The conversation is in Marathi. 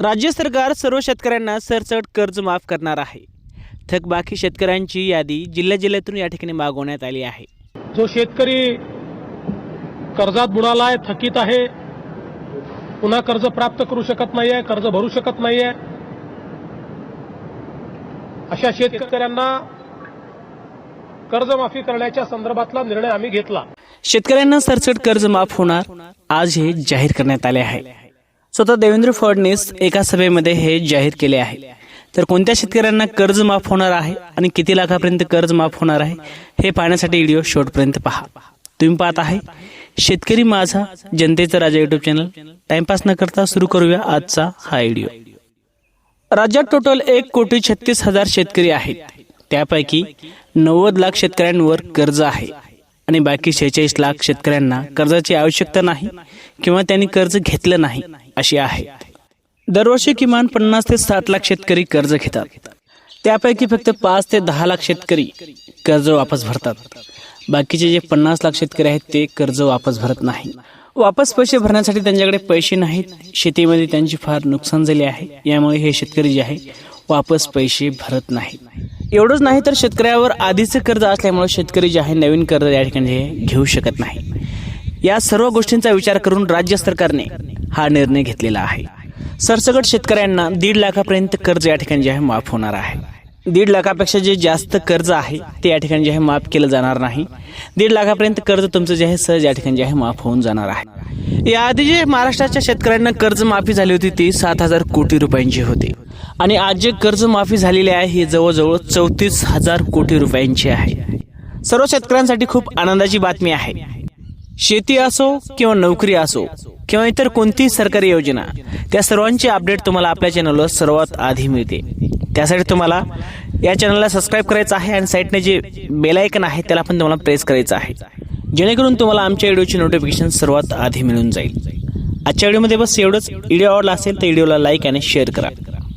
राज्य सरकार सर्व शेतकऱ्यांना सरसट कर्ज माफ करणार आहे. थकबाकी शेतकऱ्यांची यादी जिल्ह्या जिल्ह्यातून या ठिकाणी मागवण्यात आली आहे. जो शेतकरी कर्जात बुडाला आहे थकीत आहे पुन्हा कर्ज प्राप्त करू शकत नाहीये कर्ज भरू शकत नाहीये अशा शेतकऱ्यांना कर्जमाफी करण्याच्या संदर्भातला निर्णय आम्ही घेतला. शेतकऱ्यांना सरसट कर्ज माफ होणार आज हे जाहीर करण्यात आले आहे. स्वतः देवेंद्र फडणवीस एका सभेमध्ये हे जाहीर केले आहे. तर कोणत्या शेतकऱ्यांना कर्ज माफ होणार आहे आणि किती लाखापर्यंत कर्ज माफ होणार आहे हे पाहण्यासाठी व्हिडिओ शेवटपर्यंत पहा. तुम्ही पाहत आहे शेतकरी माझा जनतेचा राजा युट्यूब चॅनल टाइमपास न करता सुरू करूया आजचा हा व्हिडिओ. राज्यात टोटल एक कोटी छत्तीस हजार शेतकरी आहेत. त्यापैकी नव्वद लाख शेतकऱ्यांवर कर्ज आहे. आणि बाकी शेहेचाळीस लाख शेतकऱ्यांना कर्जाची आवश्यकता नाही किंवा त्यांनी कर्ज घेतलं नाही अशी आहे. दरवर्षी किमान पन्नास ते साठ लाख शेतकरी कर्ज घेतात. त्यापैकी फक्त पाच ते दहा लाख शेतकरी कर्ज वापस भरतात. बाकीचे जे पन्नास लाख शेतकरी आहेत ते कर्ज वापस भरत नाही. वापस पैसे भरण्यासाठी त्यांच्याकडे पैसे नाहीत. शेतीमध्ये त्यांची फार नुकसान झाले आहे. यामुळे हे शेतकरी जे आहे वापस पैसे भरत नाहीत एवढंच नाही तर शेतकऱ्यावर आधीचं कर्ज असल्यामुळे शेतकरी जे आहे नवीन कर्ज या ठिकाणी हे घेऊ शकत नाही. या सर्व गोष्टींचा विचार करून राज्य सरकारने हा निर्णय घेतलेला आहे. सरसकट शेतकऱ्यांना दीड लाखापर्यंत कर्ज या ठिकाणी जे आहे माफ होणार आहे. दीड लाखापेक्षा जे जास्त कर्ज आहे ते या ठिकाणी जे आहे माफ केलं जाणार नाही. दीड लाखापर्यंत कर्ज तुमचं जे आहे सहज या ठिकाणी जे आहे माफ होऊन जाणार आहे. याआधी जे महाराष्ट्राच्या शेतकऱ्यांना कर्ज माफी झाली होती ती सात हजार कोटी रुपयांची होती. आणि आज जे कर्ज माफी झालेली आहे ही जवळजवळ चौतीस हजार कोटी रुपयांची आहे. सर्व शेतकऱ्यांसाठी खूप आनंदाची बातमी आहे. शेती असो किंवा नोकरी असो किंवा इतर कोणतीही सरकारी योजना त्या सर्वांची अपडेट तुम्हाला आपल्या चॅनलवर सर्वात आधी मिळते. त्यासाठी तुम्हाला या चॅनलला सबस्क्राईब करायचं आहे आणि साईडने जे बेलायकन आहे त्याला पण तुम्हाला प्रेस करायचं आहे. जेणेकरून तुम्हाला आमच्या व्हिडिओची नोटिफिकेशन सर्वात आधी मिळून जाईल. आजच्या व्हिडिओमध्ये बस एवढंच. व्हिडिओ आवडला असेल तर व्हिडिओला लाईक आणि शेअर करा.